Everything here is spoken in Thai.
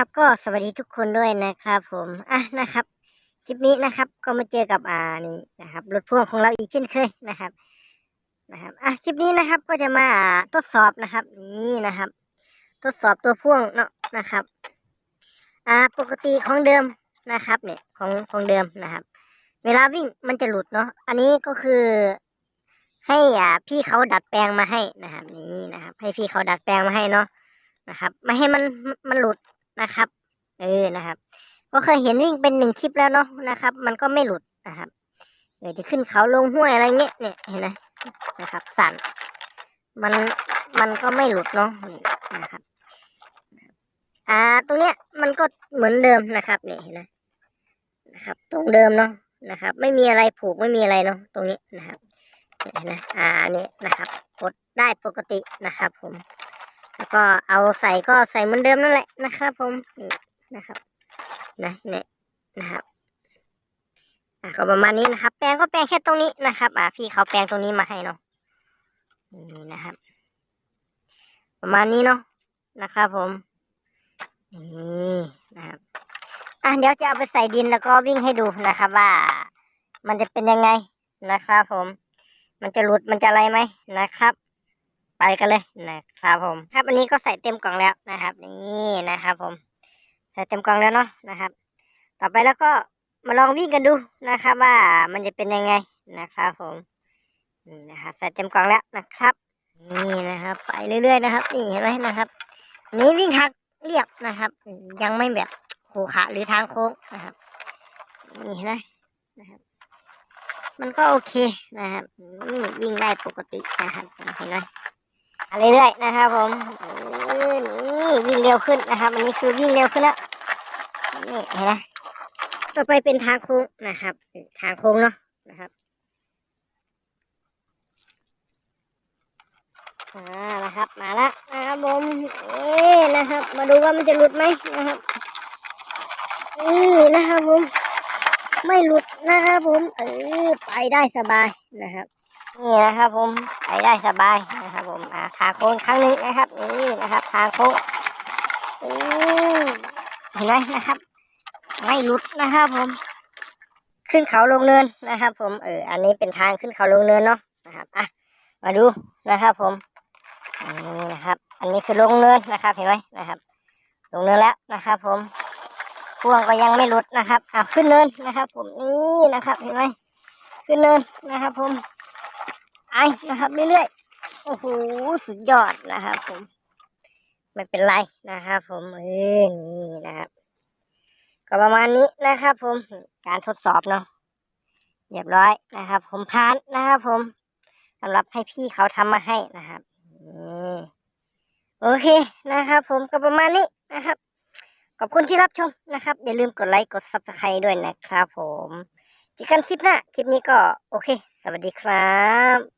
ครับก็สวัสดีทุกคนด้วยนะครับผมอะนะครับ คลิปนี้นะครับ ก็มาเจอกับอ่านี่นะครับรถพ่วงของเราอีกเช่นเคยนะครับนะครับอะคลิปนี้นะครับก็จะมาทดสอบนะครับ นี่นะครับ ทดสอบตัวพ่วงเนาะนะครับ อ่าปกติของเดิมนะครับ เนี่ยของของเดิมนะครับ เวลาวิ่งมันจะหลุดเนาะอันนี้ก็คือ ให้อ่าพี่เขาดัดแปลงมาให้นะครับ นี่นะครับ ให้พี่เขาดัดแปลงมาให้เนาะนะครับ ไม่ให้มันมันหลุด นะครับ เออนะครับ ก็เคยเห็นวิ่งเป็นหนึ่งคลิปแล้วเนาะนะครับ มันก็ไม่หลุดนะครับเดี๋ยวจะขึ้นเขาลงห้วยอะไรเงี้ยเนี่ยเห็นไหมนะครับ สั่นมันมันก็ไม่หลุดเนาะนี่นะครับ อ่าตรงเนี้ยมันก็เหมือนเดิมนะครับเนี่ยเห็นไหมนะครับ ตรงเดิมเนาะนะครับ ไม่มีอะไรผูกไม่มีอะไรเนาะตรงนี้นะครับเห็นไหมอ่าเนี่ยนะครับกดได้ปกตินะครับ ผม ก็เอาใส่ก็ใส่เหมือนเดิมนั่นแหละนะครับผมนี่นะครับนะเนี่ยนะครับอะก็ประมาณนี้นะครับ แปลงก็แปลงแค่ตรงนี้นะครับ อ่าพี่เขาแปลงตรงนี้มาให้เนาะนี่นะครับ ประมาณนี้เนาะนะครับผมนี่นะครับอะเดี๋ยวจะเอาไปใส่ดินแล้วก็วิ่งให้ดูนะครับ ว่า มันจะเป็นยังไงนะครับ ผม มันจะหลุดมันจะอะไรไหมนะครับ ไปกันเลยนะครับผม ครับอันนี้ก็ใส่เต็มกล่องแล้วนะครับ นี่นะครับ ผม ใส่เต็มกล่องแล้วเนาะนะครับ ต่อไปแล้วก็มาลองวิ่งกันดูนะครับ ว่ามันจะเป็นยังไงนะครับ ผมนี่นะครับใส่เต็มกล่องแล้วนะครับ นี่นะครับ ไปเรื่อยๆนะครับ นี่เห็นไหมนะครับนี้วิ่งทางเรียบนะครับ ยังไม่แบบขูขาหรือทางโค้งนะครับ นี่เห็นไหมนะครับ มันก็โอเคนะครับ นี่วิ่งได้ปกตินะครับเห็นไหม เรื่อยๆนะครับผมเออนี่วิ่งเร็วขึ้นนะครับ อันนี้คือวิ่งเร็วขึ้นแล้วนี่เห็นไหมต่อไปเป็นทางโค้งนะครับ ทางโค้งเนาะนะครับอ่านะครับมาละนะครับผมเอ๊นะครับ มาดูว่ามันจะหลุดไหมนะครับนี่นะครับผม ไม่หลุดนะครับผม เออไปได้สบายนะครับ นี่นะครับผมไปได้สบายนะครับผมอ่าทางโค้งครั้งหนึงนะครับนี่นะครับทางโค้งอือเห็นไหมนะครับ ไม่หลุดนะครับผม ขึ้นเขาลงเนินนะครับ ผมเอออันนี้เป็นทางขึ้นเขาลงเนินเนาะนะครับอะมาดูนะครับ ผมนี่นะครับ อันนี้คือลงเนินนะครับ เห็นไหมนะครับ ลงเนินแล้วนะครับ ผมพ่วงก็ยังไม่หลุดนะครับอะขึ้นเนินนะครับ ผมนี่นะครับ เห็นไหมขึ้นเนินนะครับ ผม ไอนะครับเรื่อยๆโอ้โหสุดยอดนะครับผม ไม่เป็นไรนะครับผมเออนี่นะครับ ก็ประมาณนี้นะครับ ผมการทดสอบเนาะเรียบร้อยนะครับ ผมผ่านนะครับ ผมสำหรับให้พี่เขาทำมาให้นะครับนี่โอเคนะครับ ผมก็ประมาณนี้นะครับขอบคุณที่รับชมนะครับ อย่าลืมกดไลค์กดซับสไครต์ด้วยนะครับผมเจอกันคลิปหน้า คลิปนี้ก็โอเค สวัสดีครับ